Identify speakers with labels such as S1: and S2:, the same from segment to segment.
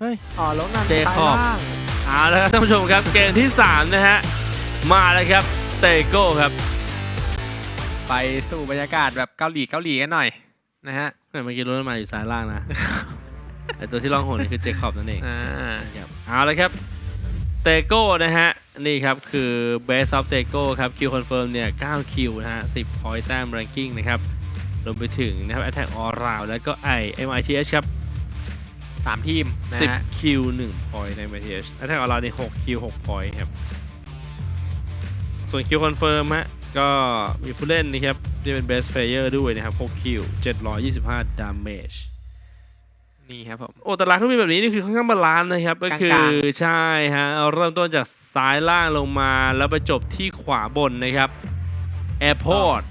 S1: เฮ้ยอ๋อลงนัน
S2: เจคอบ
S1: ซ้ายล่าง
S2: เอาละครับท่านผู้ชมครับเกมที่ 3 นะฮะ มาแล้วครับเตโก้ครับ
S1: ไปสู่บรรยากาศแบบเกาหลีเกาหลีกันหน่อยนะฮะ
S2: เมื่อกี้รถมาอยู่ซ้ายล่างนะไอตัวที่ร้องโหนนี่คือเจคอบนั่นเอง
S1: อ่า
S2: ครับเอาละครับเตโก้นะฮะ นี่ครับคือ Best of เตโก้ครับคิวคอนเฟิร์มเนี่ย9คิวนะฮะ 10 point แต้ม ranking นะครับรวมไปถึงนะครับ attack all round แล้วก็ไอ MITH ครับ
S1: สามทีมนะฮะ
S2: 10คิว1 point ใน MITH attack all round นี่6คิว6 point ครับ ส่วนคิวคอนเฟิร์มฮะ ก็มีผู้เล่นนะครับ ที่เป็น best player ด้วยนะครับ6คิว725 damage
S1: นี่ครับผม
S2: โอ้ตารางเครื่องบินแบบนี้นี่คือค่อนข้างบาลานซ์นะครับ ก็คือก
S1: ลาง
S2: ใช่ฮะเริ่มต้นจากซ้ายล่างลงมาแล้วไปจบที่ขวาบนนะครับ Airport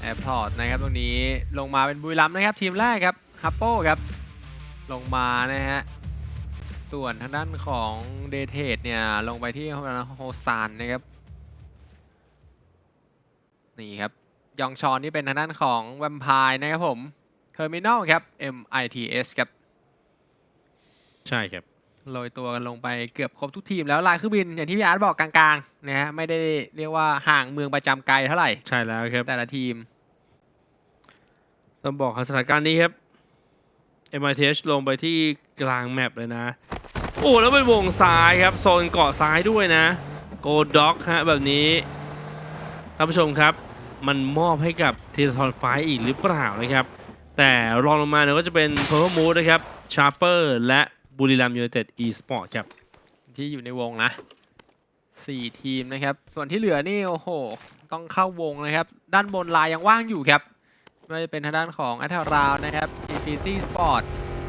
S1: แอร์พอร์ตนะครับตรงนี้ลงมาเป็นบุรีรัมย์นะครับทีมแรกครับฮัปโป้ครับ ลงมานะฮะ ส่วนทางด้านของเดเทดเนี่ยลงไปที่โฮซานนะครับ นี่ครับ ยองชอนนี่เป็นทางด้านของแวมไพร์นะครับผมเทอร์มินอลครับ MITS ครับ
S2: ใช่ครับ
S1: โรยตัวกันลงไปเกือบครบทุกทีมแล้วลายเครื่องบินอย่างที่พี่อาร์ตบอกกลางๆนะฮะไม่ได้เรียกว่าห่างเมืองประจำไกลเท่าไหร่
S2: ใช่แล้วครับ
S1: แต่ละทีม
S2: ต้องบอกครับสถานการณ์นี้ครับ MITH ลงไปที่กลางแมปเลยนะ โอ้แล้วเป็นวงซ้ายครับ โซนเกาะซ้ายด้วยนะ โกด็อกฮะแบบนี้ท่านผู้ชมครับ มันมอบให้กับเทีทอนไฟอีกหรือเปล่านะครับ แต่รองลงมาเนี่ยก็จะเป็น Purple Moon นะครับชาร์เปอร์และบุรีรัมยูไนเต็ดอีสปอร์ตครับ
S1: ที่อยู่ในวงนะสี่ทีมนะครับ ส่วนที่เหลือนี่ โอ้โห ต้องเข้าวงนะครับ ด้านบนลายยังว่างอยู่ครับไม่ว่าจะเป็นทางด้านของแอตเทอราวนะครับ Infinity Sport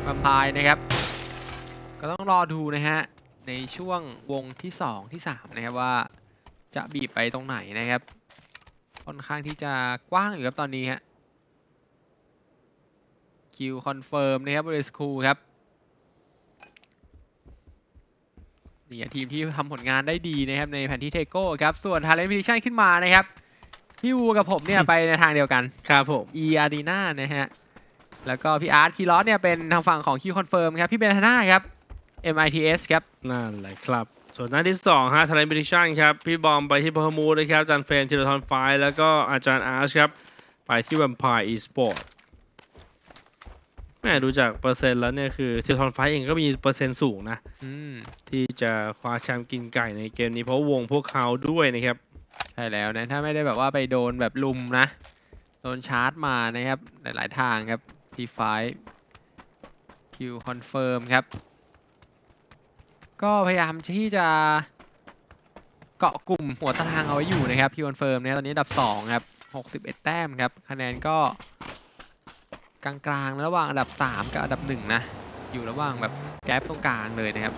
S1: บัมพายนะครับ ก็ต้องรอดูนะฮะ ในช่วงวงที่ 2 ที่ 3 นะครับว่าจะบีบไปตรงไหนนะครับ ค่อนข้างที่จะกว้างอยู่ครับตอนนี้ฮะคิวคอนเฟิร์มนะครับบริสคูครับนี่อะทีมที่ทำผลงานได้ดีนะครับ ในแผนที่เทโก้ครับ ส่วนทาเลนต์พิทิชันขึ้นมานะครับ พี่วูกับผมเนี่ย ไปในทางเดียวกัน
S2: ครับผม
S1: e a r e n a นะฮะ แล้วก็พี่อาร์ตคีรอสเนี่ยเป็นทางฝั่งของคิวคอนเฟิร์มครับ พี่เบนธนาครับ MITS ครับ
S2: นั่นแหละครับ ส่วนหน้าที่2ฮะท a เลน t ิ e ิชันครับ พี่บอมไปที่ Purple Moon นะครับ อาจารย์เฟรมทีละทอนไฟแล้วก็อาจารย์อาร์ชครับ ไปที่ Vampire Esport แม่ดูจากเปอร์เซ็นต์แล้วเนี่ยคือทีละทอนไฟเองก็มีเปอร์เซ็นต์สูงนะ
S1: อืม
S2: ที่จะคว้าแชมป์กินไก่ในเกมนี้เพราะวงพวกเขาด้วยนะครับ
S1: ใช่แล้วนะ ถ้าไม่ได้แบบว่าไปโดนแบบลุมนะ โดนชาร์จมานะครับ หลาย ๆ ทางครับ P5 Q Confirm ครับ ก็พยายามที่จะเกาะกลุ่มหัวตารางเอาไว้อยู่นะครับ Q Confirm เนี่ยตอนนี้อันดับ 2 ครับ 61 แต้มครับ คะแนนก็กลางๆ ระหว่างอันดับ 3 กับอันดับ 1 นะ อยู่ระหว่างแบบแกลบตรงกลางเลยนะครับ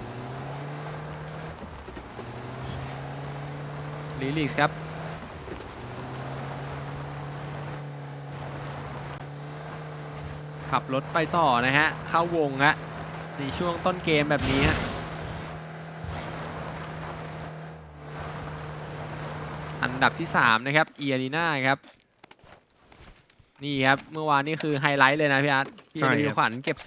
S1: ลิลิกครับ ขับรถไปต่อนะฮะ เข้าวงฮะในช่วงต้นเกมแบบนี้ฮะอันดับที่ 3 นะครับเอียรีนาครับ นี่ครับ เมื่อวานนี่คือไฮไลท์เลยนะพี่อาร์ตพี่
S2: ใช่
S1: อา
S2: ครับ
S1: ขวัญเก็บ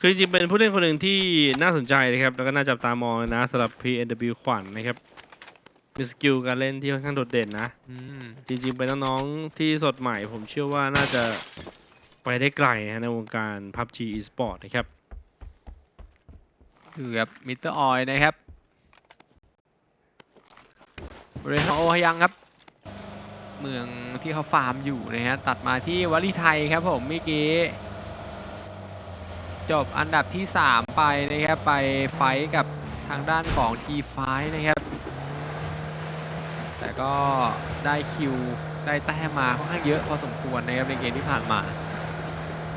S2: คือจริงๆเป็นผู้เล่นคนหนึ่งที่น่าสนใจนะครับ แล้วก็น่าจับตามองนะสำหรับ PNW ขวัญนะครับมีสกิลการเล่นที่ค่อนข้างโดดเด่นนะ
S1: 3อืม
S2: จริงๆ เป็นน้องๆที่สดใหม่ ผมเชื่อว่าน่าจะ ไปได้ไกลฮะในวงการ PUBG Esport นะครับ
S1: คือครับมิสเตอร์ออยนะครับบริเวณของโอฮยังครับ เมืองที่เขาฟาร์มอยู่นะฮะ ตัดมาที่วลีไทยครับผมเมื่อกี้ จบอันดับที่ 3 ไปนะครับ ไปไฟท์กับทางด้านของ T5 นะครับ แต่ก็ได้คิวได้แต้มมาค่อนข้างเยอะพอสมควรนะครับในเกมที่ผ่านมา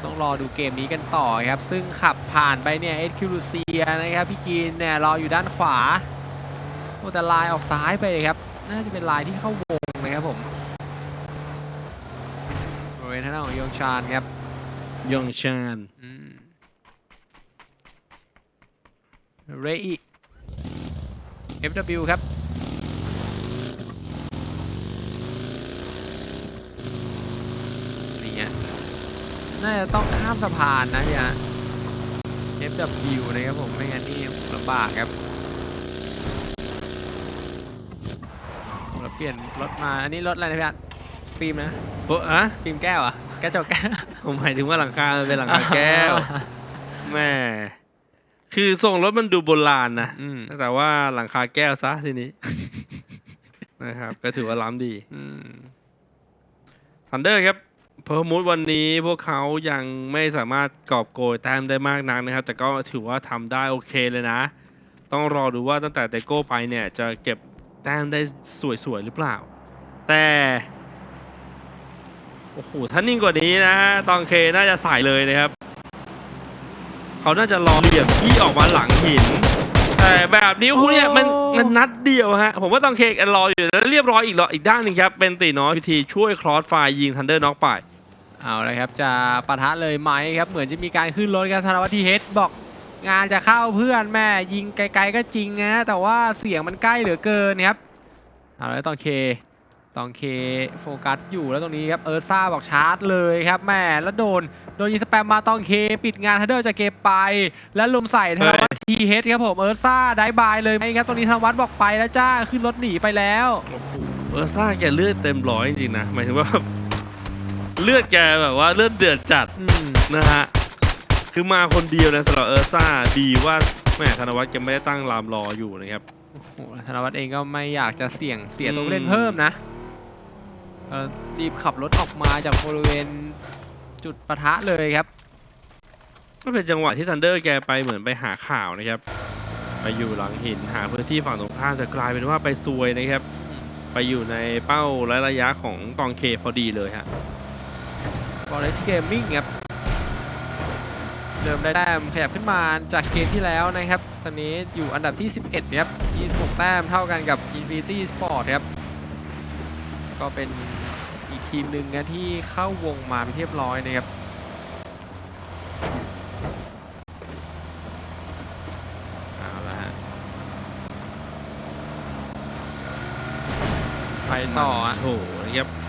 S1: ต้องรอดูเกมนี้กันต่อครับ ซึ่งขับผ่านไปเนี่ยเอสคิวลูเซียนะครับ พี่กีนเนี่ยรออยู่ด้านขวาโอ้แต่ลายออกซ้ายไปเลยครับ น่าจะเป็นลายที่เข้าวงนะครับผมบริเวณทางด้านของยองชานครับ
S2: ยองชาน
S1: อืมเรอิ FW ครับ นี่ฮะน่าจะต้องข้ามสะพานนะพี่ฮะ FW นะครับผมไม่งั้นนี่ลำบากครับเราเปลี่ยนรถมา อันนี้รถอะไรนะพี่อัดฟิล์มนะ
S2: โอ้อะ
S1: ฟิล์มแก้วเหรอะกระจกแก้ว
S2: ผมหมายถึงว่าหลังคามันเป็นหลังคาแก้วแม่คือทรงรถมันดูโบราณนะ
S1: อืม
S2: แต่ว่าหลังคาแก้วซะทีนี้ นะครับ ก็ถือว่าล้ำดี
S1: อืม
S2: ทันเดอร์ครับ เพอร์มูดวันนี้พวกเขายังไม่สามารถกอบโกยแต้มได้มากนักนะครับ แต่ก็ถือว่าทำได้โอเคเลยนะ ต้องรอดูว่าตั้งแต่เตโก้ไปเนี่ยจะเก็บแต้มได้สวยๆหรือเปล่า แต่ โอ้โหถ้านิ่งกว่านี้นะตองเคน่าจะใส่เลยนะครับ เขาน่าจะรอเหลี่ยมที่ออกมาหลังหิน แต่แบบนี้คุณเนี่ยมันมันนัดเดียวฮะ ผมว่าตองเครออยู่แล้วเรียบร้อยอีกรออีกด้านหนึ่งครับ เป็นตีน้อยพิธีช่วยคลอสไฟยิงทันเดอร์น็อกไป
S1: เอาเลยครับจะปะทะเลยไหมครับเหมือนจะมีการขึ้นรถครับธนวัฒน์ทีเฮดบอกงานจะเข้าเพื่อนแม่ยิงไกลๆก็จริงนะแต่ว่าเสียงมันใกล้เหลือเกินครับเอาแล้วตองเคตองเคโฟกัสอยู่แล้วตรงนี้ครับเอิร์ซ่าบอกชาร์จเลยครับแม่แล้วโดนโดนยิงสแปมมาตองเคปิดงานทันเดอร์จะเก็บไป แล้วลุมใส่ธนวัฒน์ทีเฮดครับผมเอิร์ซ่าได้บายเลยไหมครับตรงนี้ธนวัฒน์บอกไปแล้วจ้าขึ้นรถหนีไปแล้ว
S2: เออซ่าแกเลือดเต็มร้อยจริงๆนะหมายถึงว่า เลือดแกแบบว่าเลือดเดือดจัด
S1: อืม
S2: นะฮะคือมาคนเดียวนะสำหรับเออร์ซ่าดีว่าแหม่ธนวัฒน์แกไม่ได้ตั้งรามรออยู่นะครับ
S1: โอ้โหธนวัฒน์เองก็ไม่อยากจะเสี่ยงเสียตัว
S2: อืม
S1: ผู้เล่นเพิ่มนะเอ่อรีบขับรถออกมาจากบริเวณจุดปะทะเลยครับ
S2: ก็เป็นจังหวะที่ทันเดอร์แกไปเหมือนไปหาข่าวนะครับ ไปอยู่หลังหินหาพื้นที่ฝั่งตรงข้ามจะกลายเป็นว่าไปซวยนะครับ ไปอยู่ในเป้าและระยะของตองเคพอดีเลยฮะ
S1: Forest Gaming ครับเริ่มได้แต้มขยับขึ้นมาจากเกมที่แล้วนะครับ ตอนนี้อยู่อันดับที่ 11ครับ26 แต้มเท่ากันกับ Infinity Sport ครับ ก็เป็นอีกทีมหนึ่งนะที่เข้าวงมาเป็นเรียบร้อยนะครับเอาละฮะไปต่ออะ
S2: โถนะครับ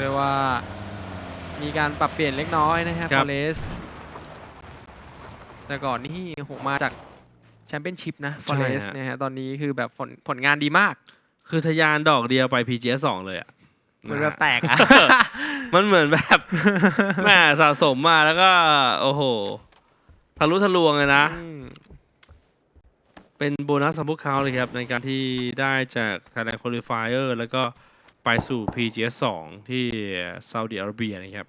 S1: เรียกว่ามีการปรับเปลี่ยนเล็กน้อยนะครับ
S2: ค
S1: ฟ
S2: รั
S1: อบเรสแต่ก่อนนี่หกมาจากแชมเปี้ยนชิพนะฟอเรสนะฮะตอนนี้คือแบบผลผลงานดีมาก
S2: คือทะยานดอกเดียวไป PGS 2เลยอะ
S1: เหมือนแบบแตกอะ
S2: มันเหมือนแบบแม่สะสมมาแล้วก็ โอ้โห ทะลุทะลวงเลยนะ
S1: อืม
S2: เป็นโบนัสสำหรับพวกเขาเลยครับ ในการที่ได้จาก Thailand Qualifier แล้วก็ ไปสู่ PGS 2 ที่ซาอุดิอาระเบียนะครับ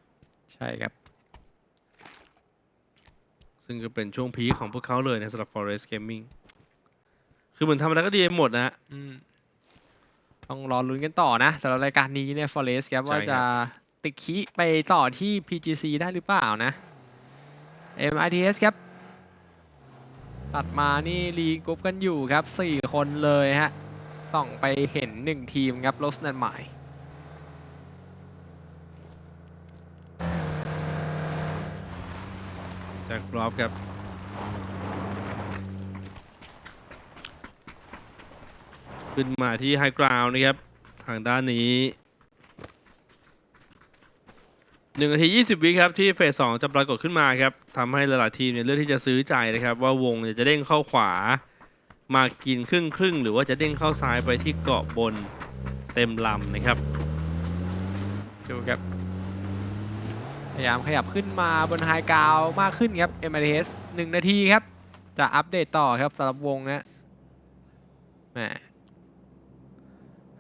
S1: ใช่ครับ
S2: ซึ่งก็เป็นช่วงพีคของพวกเขาเลยในสำหรับ Forest Gaming คือเหมือนทำอะไรก็ดีไปหมดนะฮะ
S1: อืมต้องรอลุ้นกันต่อนะสำหรับรายการนี้เนี่ยฟอเรสครับ
S2: ใช่
S1: ว่า
S2: ครับ
S1: จะติดคีไปต่อที่ PGC ได้หรือเปล่านะ MITS ครับ ตัดมานี่รีกรุ๊ปกันอยู่ครับ 4 คนเลยฮะ ส่องไปเห็น1ทีมครับลสนันใหม่
S2: จากกรอบครับขึ้นมาที่ไฮกราวนะครับ ทางด้านนี้หนึ่งนาที20 วิครับ ที่เฟสสองจะปรากฏขึ้นมาครับทำให้หลายๆทีมเนี่ยเลือกที่จะซื้อใจนะครับ ว่าวงเนี่ยจะเด้งเข้าขวา มากินครึ่งครึ่งๆหรือว่าจะเด้งเข้าซ้ายไปที่เกาะบนเต็มลำนะครับ
S1: ดูครับ พยายามขยับขึ้นมาบนไฮกราวมากขึ้นครับ MITS 1 นาทีครับ จะอัปเดตต่อครับสำหรับวงนะแหม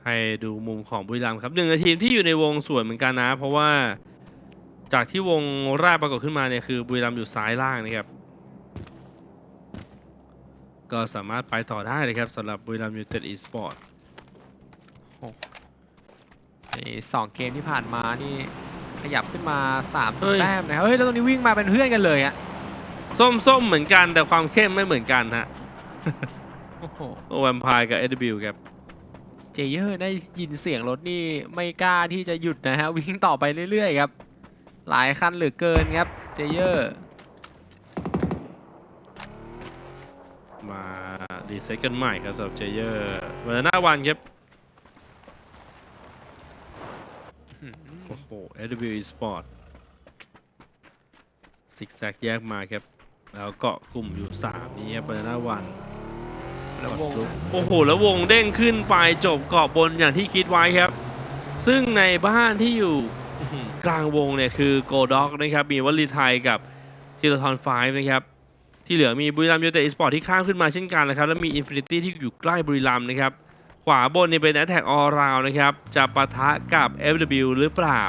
S2: ให้ดูมุมของบุรีรัมย์ครับหนึ่งในทีมที่อยู่ในวงสวยเหมือนกันนะ เพราะว่าจากที่วงแรกปรากฏขึ้นมาเนี่ยคือบุรีรัมย์อยู่ซ้ายล่างนะครับ ก็สามารถไปต่อได้เลยครับสำหรับบุรีรัมย์ยูไนเต็ดอีสปอร์ต
S1: ในสองเกมที่ผ่านมานี่ขยับขึ้นมา3ามสิบแต้มนะครับเฮ้ยแล้วตรงนี้วิ่งมาเป็นเพื่อนกันเลยอะ
S2: ส้มๆเหมือนกันแต่ความเข้มไม่เหมือนกันฮะ
S1: โอ้โห
S2: แวมไพร์กับเอ็ดบิลครับ
S1: เจเยอร์ได้ยินเสียงรถนี่ไม่กล้าที่จะหยุดนะฮะวิ่งต่อไปเรื่อยๆครับ หลายคันเหลือเกินครับเจเยอร์
S2: มาดีเซ็ตกันใหม่ครับสำหรับเจเยอร์วันหน้าวันครับโอ้โหเอ็ดบิลอีสปอร์ตซิกแซกแยกมาครับ แล้วเกาะกลุ่มอยู่ 3 นี้ครับเบอร์นาวัน
S1: แล้ววง
S2: โอ้โห แล้ววงเด้งขึ้นไปจบเกาะบนอย่างที่คิดไว้ครับ ซึ่งในบ้านที่อยู่อื้อหือกลางวงเนี่ยคือโกด็อกนะครับ มีวัลลีไทยกับทีโรทอนไฟนะครับ ที่เหลือมีบุรีรัมย์ยูไนเต็ดอีสปอร์ตที่ข้ามขึ้นมาเช่นกันนะครับแล้วมีอินฟินิตี้ที่อยู่ใกล้บุรีรัมย์นะครับขวาบนเนี่ยเป็นแอตแทกออราวนะครับจะปะทะกับ FW หรือเปล่า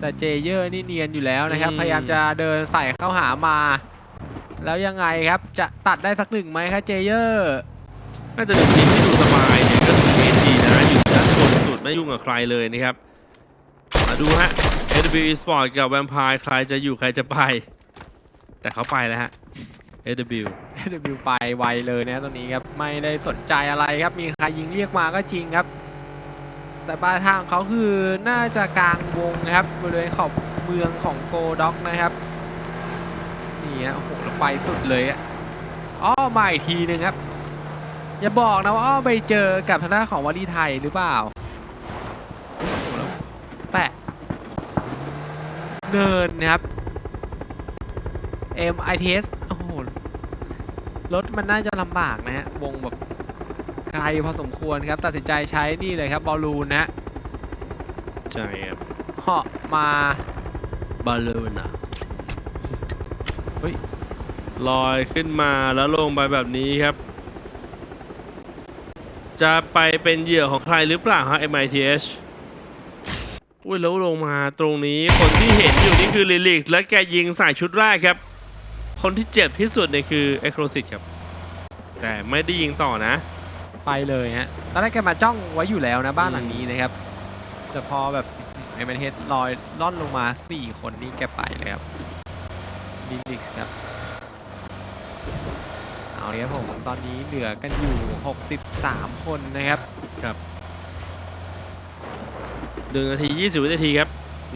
S1: แต่เจเยอร์นี่เนียนอยู่แล้วนะครับ
S2: อืม
S1: พยายามจะเดินใส่เข้าหามา แล้วยังไงครับจะตัดได้สักหนึ่งไหมครับเจเยอร์
S2: น่าจะเป็นทีมที่ดูสบายเนี่ยก็คือเอจีนะอยู่ด้านบนสุดไม่ยุ่งกับใครเลยนะครับมาดูฮะ FW Esport กับแวมไพร์ใครจะอยู่ใครจะไป แต่เขาไปแล้วฮะ FW
S1: วิวไปไวเลยนะตรงนี้ครับ ไม่ได้สนใจอะไรครับ มีใครยิงเรียกมาก็จริงครับ แต่ปลายทางเขาคือน่าจะกลางวงครับบริเวณขอบเมืองของโกด็อกนะครับ นี่ฮะโอ้โหไปสุดเลยอะอ้อมาอีกทีหนึ่งครับ อย่าบอกนะว่าอ้อไปเจอกับทางด้านของวลีไทยหรือเปล่าแปะเนินนะครับ MITS โอ้โห รถมันน่าจะลำบากนะฮะวงแบบไกลพอสมควรครับ ตัดสินใจใช้นี่เลยครับบอลลูนนะฮะ
S2: ใช่ครับ
S1: เหาะมา
S2: บอลลูนอะ
S1: เฮ้ย
S2: ลอยขึ้นมาแล้วลงไปแบบนี้ครับ จะไปเป็นเหยื่อของใครหรือเปล่าฮะ MITH อุ้ยแล้วลงมาตรงนี้คนที่เห็นอยู่นี่คือลิลิกและแกยิงใส่ชุดแรกครับ คนที่เจ็บที่สุดเนี่ยคือ e c r o s i t ครับ แต่ไม่ได้ยิงต่อนะ
S1: ไปเลยฮะ ตอนแรกแกมาจ้องไว้อยู่แล้วนะบ้านหลังนี้นะครับ แต่พอแบบไอแมนเฮดลอยล่อนลงมา 4 คนนี่แกไปเลยครับดิลิกส์ครับ เอาเลยครับผม ตอนนี้เหลือกันอยู่ 63 คนนะครับ
S2: หนึ่งนาที 20 วินาทีครับ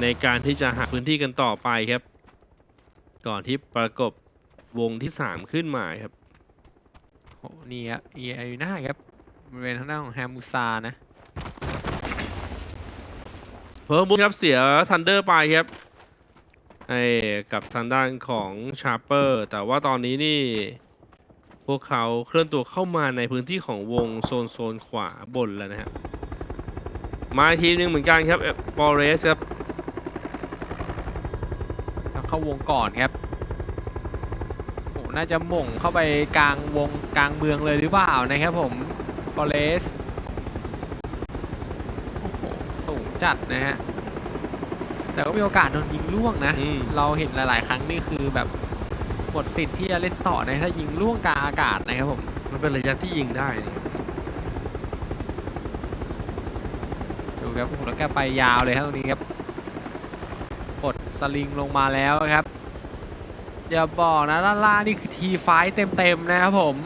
S2: ในการที่จะหาพื้นที่กันต่อไปครับ ก่อนที่ประกบ วงที่3ขึ้นมาครับ
S1: โอ้นี่ครับเอไอน่าครับบริเวณทางด้านของแฮมมูซานะ
S2: เพิ่มบุญครับเสียทันเดอร์ไปครับไอ้กับทางด้านของชาร์เปอร์แต่ว่าตอนนี้นี่ พวกเขาเคลื่อนตัวเข้ามาในพื้นที่ของวงโซนโซนขวาบนแล้วนะฮะมาอีกทีมหนึ่งเหมือนกันครับฟอเรสครับ
S1: แล้วเข้าวงก่อนครับโอ้ น่าจะหม่งเข้าไปกลางวงกลางเมืองเลยหรือเปล่านะครับผมฟอเรสโอ้โหสูงจัดนะฮะ แต่ก็มีโอกาสโดนยิงล่วงนะ
S2: อืม
S1: เราเห็นหลาย ๆ ครั้งนี่คือแบบหมดสิทธิ์ที่จะเล่นต่อนะถ้ายิงล่วงกลางอากาศนะครับผม
S2: มันเป็นระยะที่ยิงได้นี่
S1: ดูครับโอ้โหแล้วแกไปยาวเลยครับตรงนี้ครับกดสลิงลงมาแล้วครับ อย่าบอกนะด้านล่างนี่คือทีไฟเต็มๆนะครับผม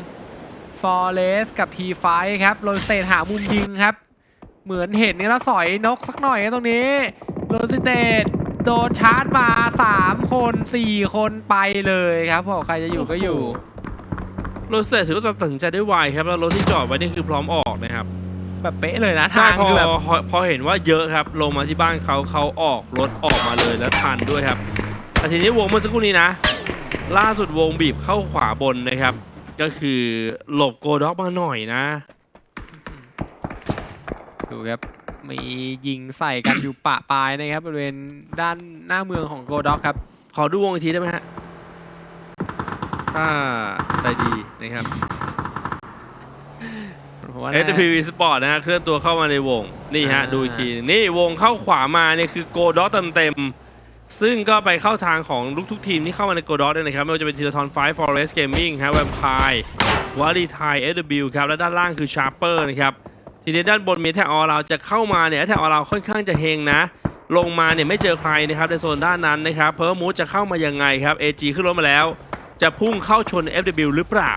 S1: ฟอเรสกับทีไฟครับโรสเตทหามุมยิงครับ เหมือนเห็นนี่แล้วสอยนกสักหน่อยครับตรงนี้โรสเตทโดนชาร์จมา 3 คน 4 คนไปเลยครับบอกใครจะอยู่ก็อยู่
S2: รถเสร็จถือว่าตัดสินใจได้ไวครับ แล้วรถที่จอดไว้นี่คือพร้อมออกนะครับ
S1: แบบเป๊ะเลยนะ
S2: ใช่
S1: ทาง
S2: พอ
S1: คือแบบ
S2: พอพอเห็นว่าเยอะครับ ลงมาที่บ้านเขาเขาออกรถออกมาเลยแล้วทันด้วยครับแต่ทีนี้วงเมื่อสักครู่นี้นะ ล่าสุดวงบีบเข้าขวาบนนะครับ ก็คือหลบโกด็อกมาหน่อยนะ
S1: ดูครับ มียิงใส่กันอยู่ปะปลายนะครับบริเวณด้านหน้าเมืองของโกด็อกครับ
S2: ขอดูวงอีกทีได้ไหมฮะถ้าใจดีนะครับ
S1: เพราะว่า
S2: s p v Sport นะฮะเคลื่อนตัวเข้ามาในวง นี่ฮะ
S1: อ่า
S2: ดูอีกที นี่วงเข้าขวามาเนี่ยคือโกด็อกเต็มๆ ซึ่งก็ไปเข้าทางของลูกทุกทีมที่เข้ามาในโกด็อกด้วยนะครับ ไม่ว่าจะเป็นทีลทอนไฟฟอเรสเกมมิ่งฮะแวมพายวารีไทยเอวครับ และด้านล่างคือชาร์เปอร์นะครับ ทีนี้ด้านบนมีแท็กออเราจะเข้ามาเนี่ยแท็กออเราค่อนข้างจะเฮงนะ ลงมาเนี่ยไม่เจอใครนะครับในโซนด้านนั้นนะครับเพิร์มูจะเข้ามายังไงครับ AG ขึ้นรถมาแล้ว จะพุ่งเข้าชน FW หรือเปล่า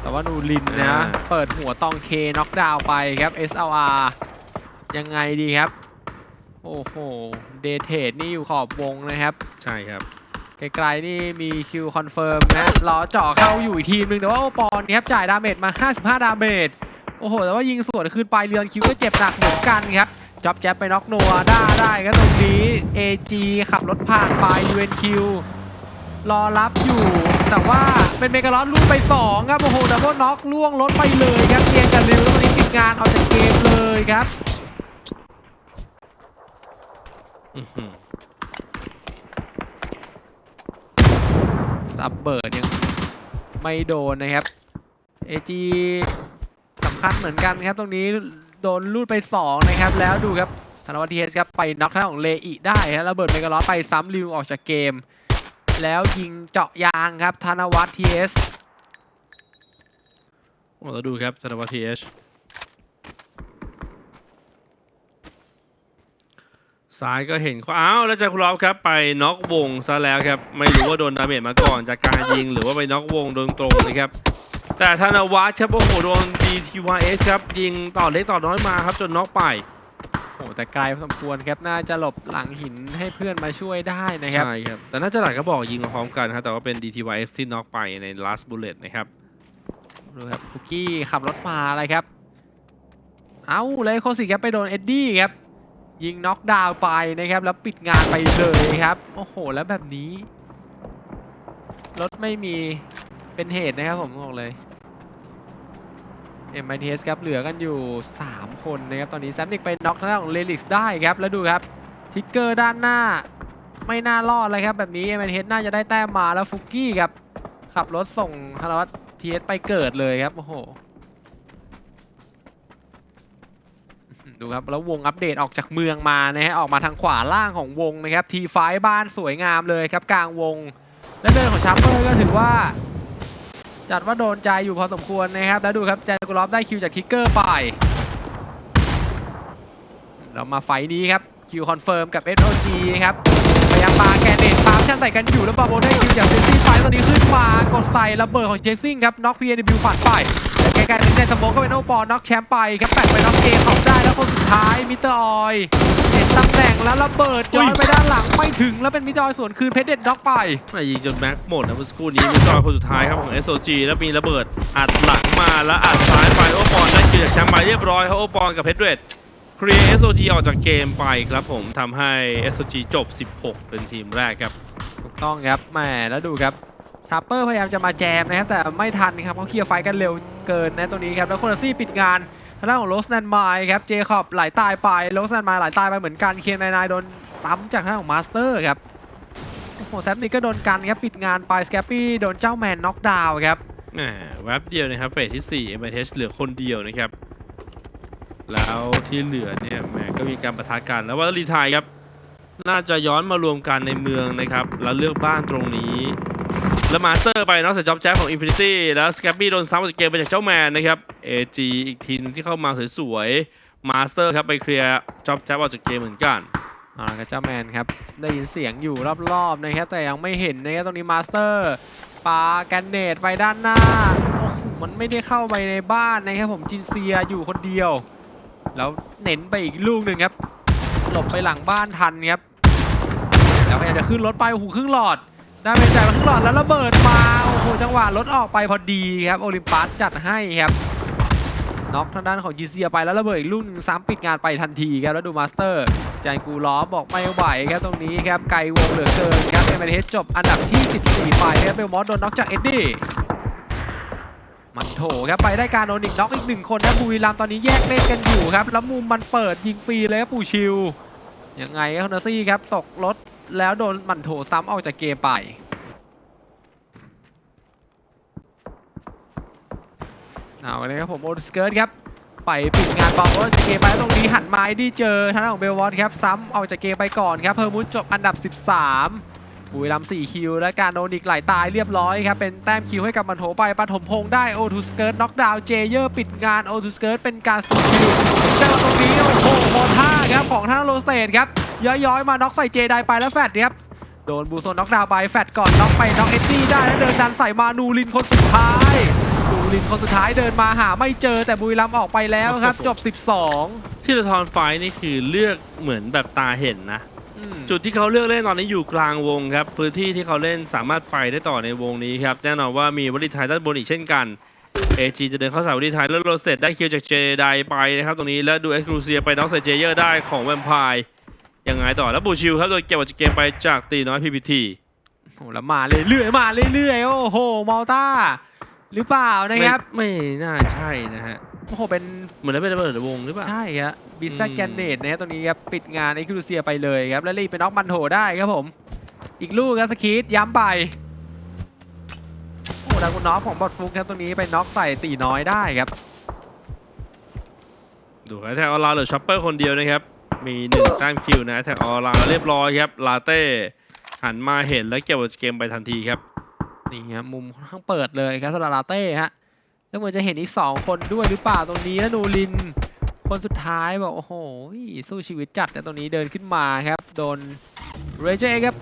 S1: แต่ว่านูรินนะ
S2: อ่า
S1: เปิดหัวตองเคน็อกดาวน์ไปครับ SLR ยังไงดีครับ โอ้โห เดเทดนี่อยู่ขอบวงนะครับ
S2: ใช่ครับ
S1: ไกลๆนี่มีคิวคอนเฟิร์มนะล้อเจาะเข้าอยู่อีกทีมหนึ่งแต่ว่าโอปอนครับจ่ายดาเมจมา 55 ดาเมจ โอ้โห แต่ว่ายิงสวนคืนไปเรือนคิวก็เจ็บหนักเหมือนกันครับจ็อบแจ๊บไปน็อกนัวได้ได้ครับตรงนี้ AG ขับรถผ่านไป UNQ รอรับอยู่ แต่ว่าเป็นเมกาลอสล่วงไป 2 ครับ โอ้โหดับเบิลน็อกล่วงรถไปเลยครับเกียงกับริวแล้ววันนี้ปิดงานออกจากเกมเลยครับ
S2: อื้อหือ
S1: ซับเบิร์ดยังไม่โดนนะครับเอจีสำคัญเหมือนกันครับ ตรงนี้โดนลูดไป 2 นะครับ แล้วดูครับธนวัฒน์ทีเอสครับ ไปน็อกท่าของเลอิได้ครับระเบิดเมกาลอไปซ้ำริวออกจากเกม แล้วยิงเจาะยางครับธนวัฒน์ทีเอส
S2: โอ้แล้วดูครับธนวัฒน์ทีเอช ซ้ายก็เห็นเขาอ้าวแล้วจากคุณรอบครับไปน็อกวงซะแล้วครับไม่รู้ว่าโดนดาเมจมาก่อนจากการยิงหรือว่าไปน็อกวงโดนตรงเลยครับแต่ธนวัฒน์ครับโอ้โหโดน DTYS ครับยิงต่อเล็กต่อน้อยมาครับจนน็อกไป
S1: โอ้แต่ไกลพอสมควรครับน่าจะหลบหลังหินให้เพื่อนมาช่วยได้นะครับ
S2: ใช่ครับแต่น่าจะหลายก็บอกยิงมาพร้อมกันนะครับแต่ว่าเป็น DTYS ที่น็อกไปใน last bullet นะครับ
S1: ดูครับคุกกี้ขับรถมาอะไรครับ เอ้าเลยโคสิครับไปโดนเอ็ดดี้ครับ ยิงน็อกดาวไปนะครับแล้วปิดงานไปเลยครับ โอ้โห แล้วแบบนี้ รถไม่มีเป็นเหตุนะครับผมบอกเลย MITS ครับเหลือกันอยู่ 3 คนนะครับ ตอนนี้แซมนิกไปน็อกทางด้านของเลลิกได้ครับ แล้วดูครับทิกเกอร์ด้านหน้าไม่น่ารอดเลยครับ แบบนี้ MITS น่าจะได้แต้มมาแล้วฟุกกี้ครับ ขับรถส่งธนวัฒน์ทีเอสไปเกิดเลยครับ โอ้โห ดูครับ แล้ววงอัปเดตออกจากเมืองมานะฮะออกมาทางขวาล่างของวงนะครับทีไฟบ้านสวยงามเลยครับกลางวง และเดินของชัมเปอร์ก็ถือว่า จัดว่าโดนใจอยู่พอสมควรนะครับ แล้วดูครับแจนกุลอฟได้คิวจากคิกเกอร์ไป เรามาไฟนี้ครับคิวคอนเฟิร์มกับ SOG นะครับพยายามปาแกนเนตปาช่างใส่กันอยู่แล้วบาโบได้คิวจากเจสซี่ไฟตอนนี้ขึ้นมากดใส่ระเบิดของเจสซิ่งครับน็อกพีเอ็นบิวผ่านไปแล้วใกล้ๆถึงเจนสโมกก็เป็นโอปอน็อกแชมป์ไปครับแปดไปน็อกเจเขาได้แล้วคนสุด ท้ายมิสเตอร์ออยเห็นตำแหน่งแล้วระเบิดย้อนไปด้านหลังไม่ถึงแล้วเป็นมิสเตอร์ออยสวนคืนเพชรเด็ดน็อกไป
S2: มายิงจนแม็กหมดนะเมื่อสักครู่นี้มีซอยคนสุดท้ายครับของ SOG แล้วมีระเบิดอัดหลังมาแล้วอัดซ้ายไปโอปอนได้เกียรติแชมป์ไปเรียบร้อยครับโอปอนกับเพชรเดรดเคลียร์ SOG ออกจากเกมไปครับผมทำให้ SOG จบ 16 เป็นทีมแรกครับ
S1: ถูกต้องครับแหมแล้วดูครับชาร์เปอร์พยายามจะมาแจมนะครับแต่ไม่ทันครับเขาเคลียร์ไฟกันเร็วเกินนะตัวนี้ครับแล้วโคนาซี่ปิดงาน ทางด้านของโรสแนนมายครับเจคอบไหลตายไปโรสแนนมายไหลตายไปเหมือนกันเคียนนายโดนซ้ำจากทางด้านของมาสเตอร์ครับโอ้โหแซมนี่ก็โดนกันครับปิดงานไปสแกปปี้โดนเจ้าแมนน็อกดาวครับ
S2: แหมแวบเดียวนะครับเฟสที่ 4 MITH เหลือคนเดียวนะครับ แล้วที่เหลือเนี่ยแหมก็มีการประทะกันแล้วว่ารีไทายครับ น่าจะย้อนมารวมกันในเมืองนะครับ แล้วเลือกบ้านตรงนี้ แล้วมาสเตอร์ไปนอกจากจ็อบแจ๊บของ Infinity แล้วสแกปปี้โดนซ้ำจากเกมไปจากเจ้าแมนนะครับ AG อีกทีนึงที่เข้ามาสวยๆมาสเตอร์ครับไปเคลียร์จ็อบแจ๊บออกจากเกมเหมือนกัน
S1: เอาละครับเจ้าแมนครับ ได้ยินเสียงอยู่รอบๆนะครับ แต่ยังไม่เห็นนะครับตรงนี้มาสเตอร์ปาแกนเนตไปด้านหน้าโอ้โหมันไม่ได้เข้าไปในบ้านนะครับผมจินเซียอยู่คนเดียว แล้วเน้นไปอีกลูกหนึ่งครับ หลบไปหลังบ้านทันครับแล้วพยายามจะขึ้นรถไปโอ้โหครึ่งหลอด ได้เป็นใจายมาครึ่งหลอดแล้วระเบิดมา โอ้โห จังหวะรถออกไปพอดีครับ โอลิมปัสจัดให้ครับน็อกทางด้านของจีเซียไปแล้วระเบิดอีกลูกหนึงซ้ำปิดงานไปทันทีครับ แล้วดูมาสเตอร์จานกูล้อบอกไม่ไหวครับตรงนี้ครับ ไกลวงเหลือเกินครับเอเมเทสจบอันดับที่ 14 ไปครับเบลมอสโดนน็อกจากเอ็ดดี้มันโถครับไปได้การโดนอีกน็อกอีกหนึ่งคนนะบุรีรัมตอนนี้แยกเล่นกันอยู่ครับ แล้วมุมมันเปิดยิงฟรีเลยครับปูชิวยังไงครับคอนเนอร์ซี่ครับตกรถ แล้วโดนมันโถซ้ำออกจากเกมไป เอาเลยครับผมโอสเกิร์ตครับ ไปปิดงานบอลโอจากเกมไปตรงนี้หันไอ้ดีเจอทางด้านของเบลวอตครับซ้ำออกจากเกมไปก่อนครับ เพอร์มุสจบอันดับ 13บุรีรัมย์4คิว และการโดนอีกไหลตายเรียบร้อยครับ เป็นแต้มคิวให้กับมันโถไปปฐมพงษ์ได้โอทูสเกิร์ตน็อกดาวน์เจเยอร์ปิดงานโอทูสเกิร์ตเป็นการสตูคิวแต่ตรงนี้โอ้โหโมท่าครับของทางโรสเตดครับ ย้อยๆมาน็อกใส่เจไดไปแล้วแฟดครับโดนบูโซนน็อกดาวน์ไปแฟดก่อนน็อกไปน็อกเอ็ดดี้ได้แล้วเดินดันใส่มานูรินคนสุดท้ายดูลินคนสุดท้ายเดินมาหาไม่เจอแต่บุรีรัมย์ออกไปแล้วครับ จบ 12
S2: ที่ละทอนไฟท์นี่คือเลือกเหมือนแบบตาเห็นนะ
S1: อืม
S2: จุดที่เขาเลือกเล่นตอนนี้อยู่กลางวงครับ พื้นที่ที่เขาเล่นสามารถไปได้ต่อในวงนี้ครับ แน่นอนว่ามีวอลลีไทยด้านบนอีกเช่นกัน AG จะเดินเข้าใส่วอลลีไทยแล้วโรสเตดได้คิวจากเจไดไปนะครับตรงนี้แล้วดูเอ็กซ์คลูเซียไปน้องใส่เจเยอร์ได้ของแวมไพร์ ยังไงต่อแล้วบูชิลครับโดนเก็บออกจากเกมไปจากตีน้อยพีพีที
S1: โอ้แล้วมาเรื่อยๆมาเรื่อยๆโอ้โหมอลตาหรือเปล่านะครับ
S2: ไม่ไม่น่าใช่นะฮะ
S1: โอ้โหเป็น
S2: เหมือนจะเป็นระเบิดวงหรือเปล่า
S1: ใช่ครับบิซ่า
S2: อืม
S1: แกนเนตนะครับตรงนี้ครับปิดงานไอคิวเซียไปเลยครับ แล้วรีบไปน็อกมันโถได้ครับผม อีกลูกครับสคีดย้ำไป โอ้ดากุนน็อกของบอดฟลุกครับตรงนี้ไปน็อกใส่ตีน้อยได้ครับ
S2: ดูครับแท็กออนไลน์เหลือช็อปเปอร์คนเดียวนะครับ มีหนึ่งแต้มคิวนะแท็กออลน์เรียบร้อยครับลาเต้หันมาเห็นแล้วเก็บเกมไปทันทีครับ
S1: นี่ครับมุมค่อนข้างเปิดเลยครับสำหรับลาเต้ฮะแล้วเหมือนจะเห็นอีกสองคนด้วยหรือเปล่าตรงนี้แล้วนูริน คนสุดท้ายบอกโอ้โหสู้ชีวิตจัดแต่ตรงนี้เดินขึ้นมาครับโดนเรเจครับ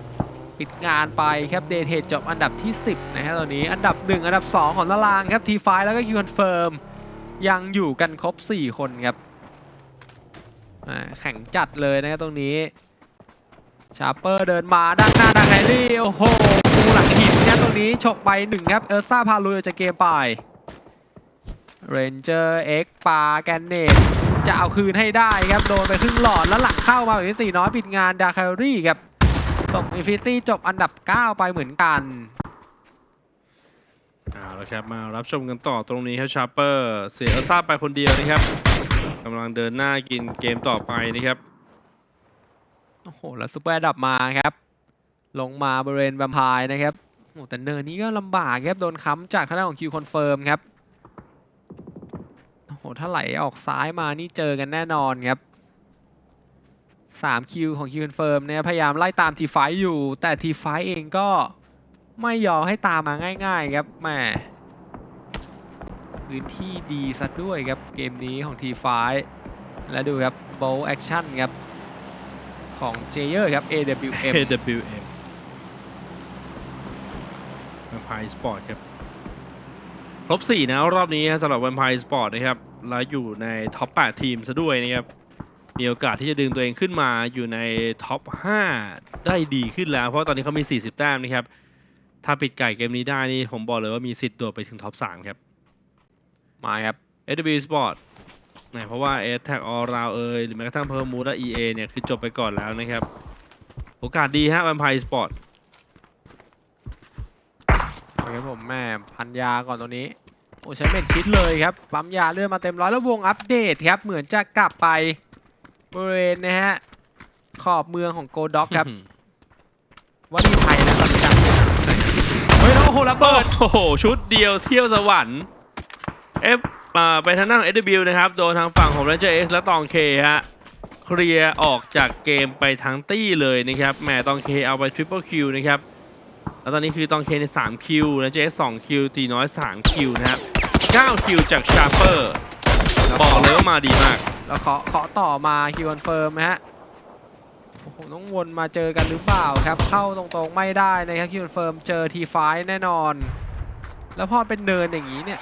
S1: ปิดงานไปครับเดทเทจจบอันดับที่ 10นะฮะตอนนี้อันดับ 1 อันดับ 2 ของตารางครับทีไฟแล้วก็คิวคอนเฟิร์มยังอยู่กันครบ 4 คนครับ แข่งจัดเลยนะครับตรงนี้ ชาเปอร์เดินมาด้านหน้าดังไฮรี่ โอ้โหปูหลังหินเนี่ยตรงนี้ฉกไปหนึ่งครับ เออร์ซ่าพาลุยจากเกมไป เรนเจอร์เอ็กปาแกนเนตจะเอาคืนให้ได้ครับ โดนไปครึ่งหลอดแล้วหลังเข้ามาแบบนี้ตีน้อยปิดงานดาคารี่ครับส่งอินฟิตี้จบอันดับ 9 ไปเหมือนกัน
S2: เอาละครับมารับชมกันต่อตรงนี้ครับชาร์เปอร์เสียเอลซ่าไปคนเดียวนะครับำลังเดินหน้ากินเกมต่อไปนะครับ
S1: โอ้โห แล้วซูเปอร์ดับมาครับ ลงมาบริเวณแวมไพร์นะครับโอ้แต่เนินนี้ก็ลำบากครับ โดนค้ำจากทางด้านของคิวคอนเฟิร์มครับ โอ้โห ถ้าไหลออกซ้ายมานี่เจอกันแน่นอนครับ3คิวของคิวคอนเฟิร์มเนี่ยพยายามไล่ตามทีไฟอยู่ แต่ทีไฟเองก็ไม่ยอมให้ตามมาง่าย ๆ ครับแหม พื้นที่ดีซะด้วยครับเกมนี้ของทีไฟและดูครับโบว์แอคชั่นครับของเจเยอร์ครับ AWM
S2: AWM Vampire Sport ครับครบ4นะรอบนี้ฮะสำหรับ Vampire Sport นะครับแล้วอยู่ในท็อป 8 ทีมซะด้วยนะครับมีโอกาสที่จะดึงตัวเองขึ้นมาอยู่ในท็อป 5 ได้ดีขึ้นแล้ว เพราะตอนนี้เขามี 40 แต้มนะครับ ถ้าปิดไก่เกมนี้ได้นี่ผมบอกเลยว่ามีสิทธิ์โดดไปถึงท็อป 3 ครับ
S1: มาครับ
S2: AW Sport นะเพราะว่า a t a c All Round เอยหรือแม้กระทั่ง p e r m u t และ EA เนี่ย คือจบไปก่อนแล้วนะครับ โอกาสดีฮะ Vampire Sport
S1: เอาครับผมแม่พันยาก่อนตัวนี้ โอ้ใช้เม็ดคิดเลยครับ ปั๊มยาเลื่อนมาเต็มร้อยแล้ววงอัปเดตครับ เหมือนจะกลับไปบริเวณนะฮะ ขอบเมืองของโกด็อกครับ ว่านี่ไทยนะตอนนี้จังเฮ้ยแล้วโอ้โหระเบิด
S2: โอ้โหชุดเดียวเที่ยวสวรรค์ F อ่าไปทางด้านของ SW นะครับโดนทางฝั่งของ Ranger X และตองเคฮะเคลียร์ออกจากเกมไปทั้งตี้เลยนะครับแหมตองเคเอาไป Triple Q นะครับแล้วตอนนี้คือตองเคใน3คิว Ranger X 2คิวตีน้อย3คิวนะครับ9คิวจาก Sharper บอกเลยว่ามาดีมาก
S1: แล้วเคาะเคาะต่อมาคิวคอนเฟิร์มนะฮะโอ้โหต้องวนมาเจอกันหรือเปล่าครับ เข้าตรงๆไม่ได้นะครับคิวคอนเฟิร์มเจอทีไฟแน่นอน แล้วพอเป็นเนินอย่างนี้เนี่ย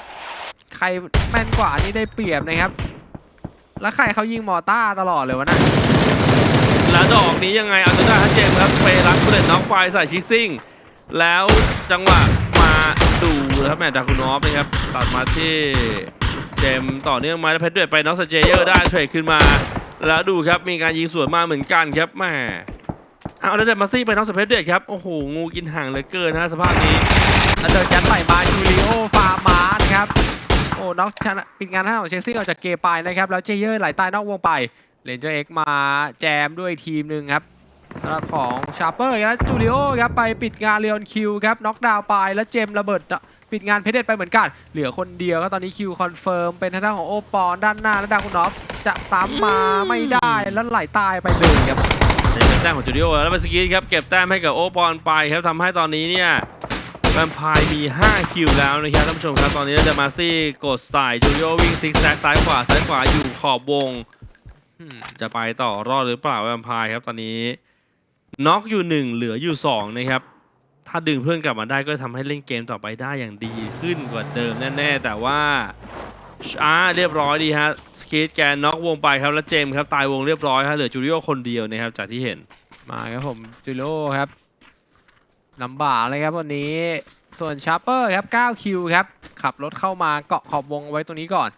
S1: ใครแม่นกว่านี่ได้เปรียบนะครับ แล้วใครเขายิงมอต้าตลอดเลยวะนะ
S2: แล้วดอกนี้ยังไงอัลเตอร์ฮันเจมส์ครับไปรับผู้เล่นน็อกไฟใส่ชิกซิ่ง แล้วจังหวะมาดูนะครับแมตช์ดาคุนอฟนะครับตัดมาที่เจมส์ต่อเนื่องมาแล้วเพชรเดือดไปน็อกสเจเยอร์ได้เทรดขึ้นมา แล้วดูครับมีการยิงสวนมาเหมือนกันครับแหม่เอาแล้วเดนมาซี่ไปน็อกสเพชรเดือดครับ โอ้โห งูกินห่างเหลือเกินนะฮะสภาพนี้
S1: แล้วเดินยัดใส่มายูริโอฟาร์มานะครับ โอ้น็อกชนะปิดงานห้าของเชลซีออกจากเกมไปนะครับแล้วเจเยอร์ไหลใต้นอกวงไปเลนเจอร์เอ็กมาแจมด้วยทีมหนึ่งครับสำหรับของชาร์เปอร์แล้วจูริโอครับไปปิดงานเลออนคิวครับน็อกดาวน์ไปแล้วเจมระเบิดปิดงานเพชรเด็ดไปเหมือนกัน เหลือคนเดียวก็ตอนนี้คิวคอนเฟิร์มเป็นทางด้านของโอปอนด้านหน้าแล้วดากุนอฟจะซ้ำมาไม่ได้แล้วไหลตายไปเลยครับ
S2: เก็บแต้มของจูดิโอแล้วเป็นสกีครับเก็บแต้มให้กับโอปอนไปครับทำให้ตอนนี้เนี่ย แวมพร์มี 5 คิวแล้วนะครับท่านผู้ชมครับ ตอนนี้เดมาซี่กดใส่จูโอวิ่งซิกแซกซ้ายขวาซ้ายขวาอยู่ขอบวง จะไปต่อรอดหรือเปล่าแวมพร์ครับตอนนี้น็อกอยู่ 1 เหลืออยู่ 2 นะครับ ถ้าดึงเพื่อนกลับมาได้ก็ทำให้เล่นเกมต่อไปได้อย่างดีขึ้นกว่าเดิมแน่ๆ แต่ว่าอ่าเรียบร้อยดีฮะสกีตแกนน็อกวงไปครับแล้วเจมครับตายวงเรียบร้อยครับเหลือจูดิโอคนเดียวนะครับจากที่เห็น
S1: มาครับผมจูริโอครับ ลำบากเลยครับวันนี้ส่วนชาร์เปอร์ครับ9คิวครับ ขับรถเข้ามาเกาะขอบวงเอาไว้ตรงนี้ก่อน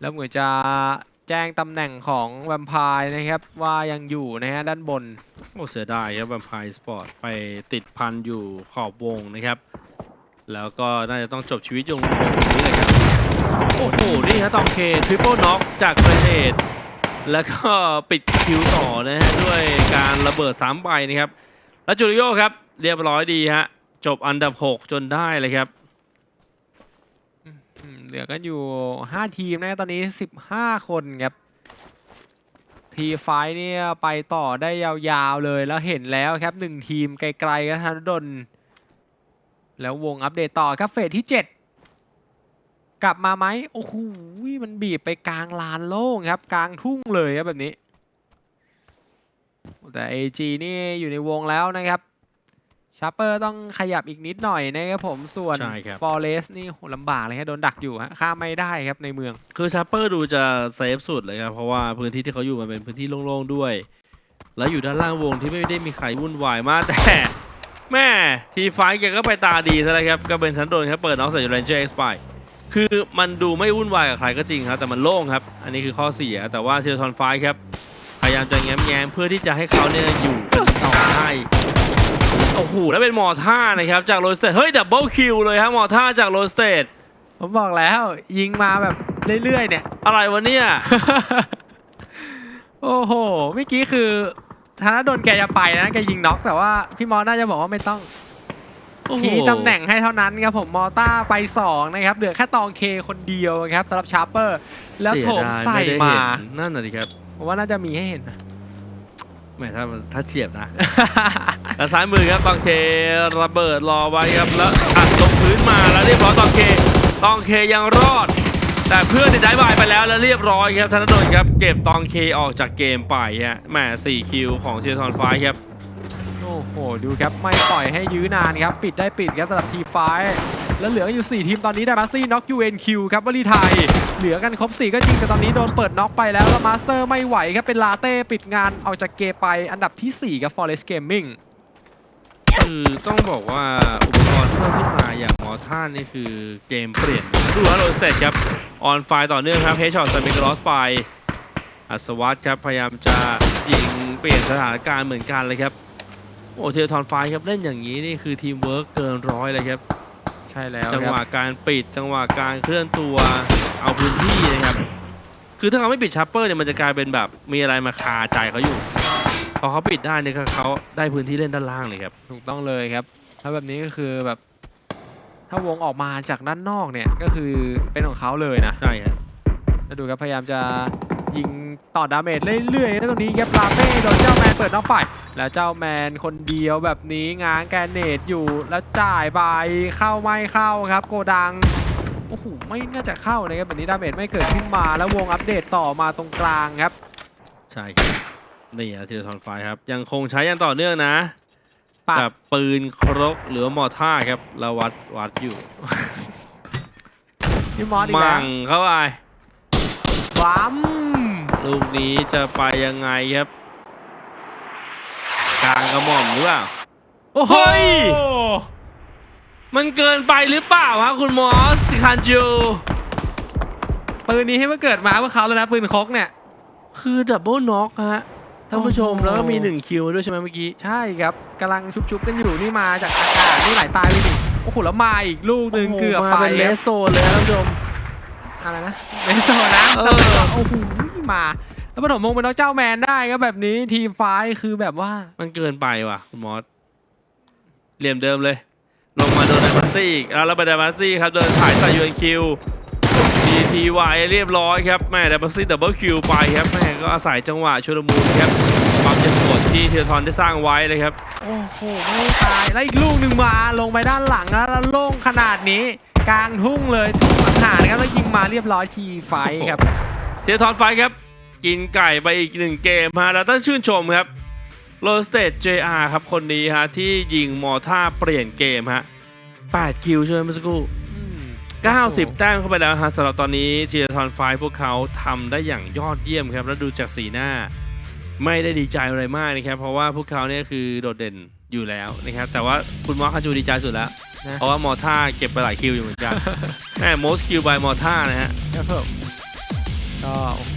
S1: แล้วเหมือนจะแจ้งตำแหน่งของแวมไพร์นะครับ ว่ายังอยู่นะฮะด้านบน
S2: โอ้เสียดายครับ Vampire Sport ไปติดพันอยู่ขอบวงนะครับ แล้วก็น่าจะต้องจบชีวิตอยู่ตรงนี้เลยครับ โอ้โห นี่ฮะตองเคทริปเปิลน็อกจากเกรเนดแล้วก็ปิดคิวต่อนะฮะด้วยการระเบิดสามใบนะครับ แล้วจูริโอครับ เรียบร้อยดีฮะ จบอันดับ 6 จนได้เลยครับ
S1: เหลือกันอยู่ 5 ทีมนะครับตอนนี้ 15 คนครับ ทีไฟท์เนี่ยไปต่อได้ยาวๆเลยแล้วเห็นแล้วครับ 1 ทีมไกลๆก็ธนดลแล้ววงอัปเดตต่อครับเฟสที่ 7กลับมาไหมโอ้โหมันบีบไปกลางลานโล่งครับ กลางทุ่งเลยครับแบบนี้ แต่ AG นี่อยู่ในวงแล้วนะครับ ชาร์เปอร์ต้องขยับอีกนิดหน่อยนะครับผมส่วน
S2: ใช่ครับ
S1: ฟอเรสนี่โหลำบากเลยฮะโดนดักอยู่ฮะข้ามไม่ได้ครับในเมือง
S2: คือชาร์เปอร์ดูจะเซฟสุดเลยครับ เพราะว่าพื้นที่ที่เขาอยู่มันเป็นพื้นที่โล่งๆด้วย แล้วอยู่ด้านล่างวงที่ไม่ได้มีใครวุ่นวายมากแต่ แม่ทีไฟท์แกก็ไปตาดีซะแล้วครับ ก็เป็นชั้นโดนครับเปิดน้องใส่ยูเรนเจอร์เอ็กซ์ไปคือมันดูไม่วุ่นวายกับใครก็จริงครับ แต่มันโล่งครับ อันนี้คือข้อเสียแต่ว่าเทเลทอนไฟท์ครับพยายามจะแง้มแง้มๆเพื่อที่จะให้เขาเนี่ยอยู่กันต่อได้โอ้โหแล้วเป็นมอท่านะครับจากโรสเตดเฮ้ยดับเบิลคิวเลยครับมอท่าจากโรสเตด
S1: ผมบอกแล้วยิงมาแบบเรื่อยๆเนี่ย
S2: อะไรวะเนี่ย
S1: โอ้โหเมื่อกี้คือธนดลแกจะไปนะแกยิงน็อกแต่ว่าพี่มอสน่าจะบอกว่าไม่ต้อง
S2: โอ้โห
S1: ชี้ตำแหน่งให้เท่านั้นครับผมมอต้าไป 2 นะครับ เหลือแค่ตองเคคนเดียวครับสำหรับชาร์เปอร์ แล้วโถม
S2: เสียดย
S1: ใส่
S2: ไได้
S1: มา
S2: เห็นนั่นน่ะดิครับ
S1: ผมว่าน่าจะมีให้เห็นนะ
S2: แม่ถ้าถ้าเฉียบนะ แล้วซ้ายมือครับตองเคระเบิดรอไว้ครับแล้วอัดลงพื้นมาแล้วเรียบร้อยตองเคตองเคยังรอด แต่เพื่อนได้บายไปแล้วแล้วเรียบร้อยครับธนดลครับเก็บตองเคออกจากเกมไปฮะแหมสี่คิวของเชียร์ทอนไฟครับ
S1: อ้โห ดูครับ ไม่ปล่อยให้ยื้อนานครับ ปิดได้ปิดครับสำหรับทีไฟแล้วเหลือกันอยู่ 4 ทีมตอนนี้ได้มาสตี้น็อกยูเอ็นคิวครับวลีไทย เหลือกันครบ 4 ก็จริงแต่ตอนนี้โดนเปิดน็อกไปแล้วแล้วมาสเตอร์ไม่ไหวครับ เป็นลาเต้ปิดงานออกจากเกไปอันดับทีสี่4 กับ Forest Gaming
S2: คือต้องบอกว่าอุปกรณ์ที่เพิ่มขึ้นมาอย่างมอท่านนี่คือเกมเปลี่ยนดูฮะโรสเตดครับ ออนไฟต่อเนื่องครับเฮชอตสมิกรอสไปอัศวัตครับพยายามจะยิงเปลี่ยนสถานการณ์เหมือนกันเลยครับ โอ้เทลทอนไฟครับเล่นอย่างนี้นี่คือทีมเวิร์กเกินร้อยเลยครับ
S1: ใช่แล้ว
S2: จัง
S1: ค
S2: ห
S1: รับ
S2: วะการปิดจังหวะการเคลื่อนตัวเอาพื้นที่นะครับ คือถ้าเขาไม่ปิดชัปเปอร์เนี่ยมันจะกลายเป็นแบบมีอะไรมาคาใจเขาอยู่ พอเขาปิดได้เนี่ยก็เขาได้พื้นที่เล่นด้านล่างเลยครับ
S1: ถูกต้องเลยครับ ถ้าแบบนี้ก็คือแบบ ถ้าวงออกมาจากด้านนอกเนี่ยก็คือเป็นของเขาเลยนะ
S2: ใช่ฮะ
S1: แล้วดูครับพยายามจะ ยิงต่อดาเมจเรื่อยๆแล้วตรงนี้ครับลาเต้โดนเจ้าแมนเปิดนอกไปแล้วเจ้าแมนคนเดียวแบบนี้ง้างแกนเนตอยู่แล้วจ่ายไปเข้าไม่เข้าครับโกดังโอ้โหไม่น่าจะเข้านะครับแบบนี้ดาเมจไม่เกิดขึ้นมาแล้ววงอัปเดตต่อมาตรงกลางครับ
S2: ใช่ครับนี่อะทีละทอนไฟครับ ยังคงใช้อย่างต่อเนื่องนะ
S1: ปัด
S2: กับปืนครกหรือว่ามอท่าครับเราวัดวัดอยู่
S1: พี่มอสอีกแล้
S2: มั่
S1: ว
S2: งเข้าไป
S1: วัม
S2: ลูกนี้จะไปยังไงครับกลางกระหม่อมหรือเปล่า
S1: โอ้โห
S2: เฮ้ยมันเกินไปหรือเปล่าครับคุณมอสคันจู
S1: ปืนนี้ให้มาเกิดมาเพื่อเขาแล้วนะปืนคกเนี่ย
S2: คือดับเบิลน็อกฮะท่านผู้ชม
S1: โอ้โห
S2: แล้วก็มีหนึ่งคิวด้วยใช่ไหมเมื่อกี้
S1: ใช่ครับกำลังชุบๆกันอยู่นี่มาจากอากาศนี่ไหลตายไปหนึ่งโอ้โหแล้วมาอีกลูกหนึ่ง
S2: โโเกื
S1: อบ
S2: มา
S1: ไป
S2: เป็นเล
S1: ครับ
S2: สโซนเลยครับท่านผู้ชม
S1: อะไรนะเมนโซนะ
S2: เออ
S1: แต่มันก็โอ้โหมา แล้วปฐมมงเป็นน้องเจ้าแมนได้ครับแบบนี้ทีมไฟท์คือแบบว่า
S2: มันเกินไปว่ะคุณมอสเหลี่ยมเดิมเลย ลงมาโดนไดมาซี่อีกแล้วเราไปไดมาซี่ครับเดินถ่ายใส่ยูเอ็นคิว DPY เรียบร้อยครับแม่ไดมาซี่ดับเบิลคิวไปครับแม่ก็อาศัยจังหวะชุลมุนครับความเจ็บปวดที่เทียทอนได้สร้างไว้เลยครับ
S1: โอ้โหไม่ตายแล้วอีกลูกหนึ่งมาลงไปด้านหลังนะแล้วโล่งขนาดนี้ กลางทุ่งเลยปัญหารนะครับแล้วยิงมาเรียบร้อยทีไฟท์ครับ
S2: เทียทอนไฟท์ครับ กินไก่ไปอีกหนึ่งเกมฮะแล้วต้องชื่นชมครับโรสเตด JR ครับคนนี้ฮะที่ยิงมอท่าเปลี่ยนเกมฮะ8คิวใช่ไหมเมื่อสักครู่
S1: อืม
S2: 90 แต้มเข้าไปแล้วฮะสำหรับตอนนี้ทีทอนไฟพวกเขาทำได้อย่างยอดเยี่ยมครับ แล้วดูจากสีหน้า ไม่ได้ดีใจอะไรมากนะครับ เพราะว่าพวกเขาเนี่ยคือโดดเด่นอยู่แล้วนะครับ แต่ว่าคุณมอสคาจูดีใจสุดแล้ว
S1: นะ
S2: เพราะว่ามอท่าเก็บไปหลายคิวอยู่เหมือนกันแหม most kill by มอท่านะฮะ
S1: ครับผม ก็โอ้โห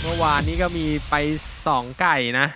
S1: เมื่อวานนี้ก็มีไปสองไก่นะ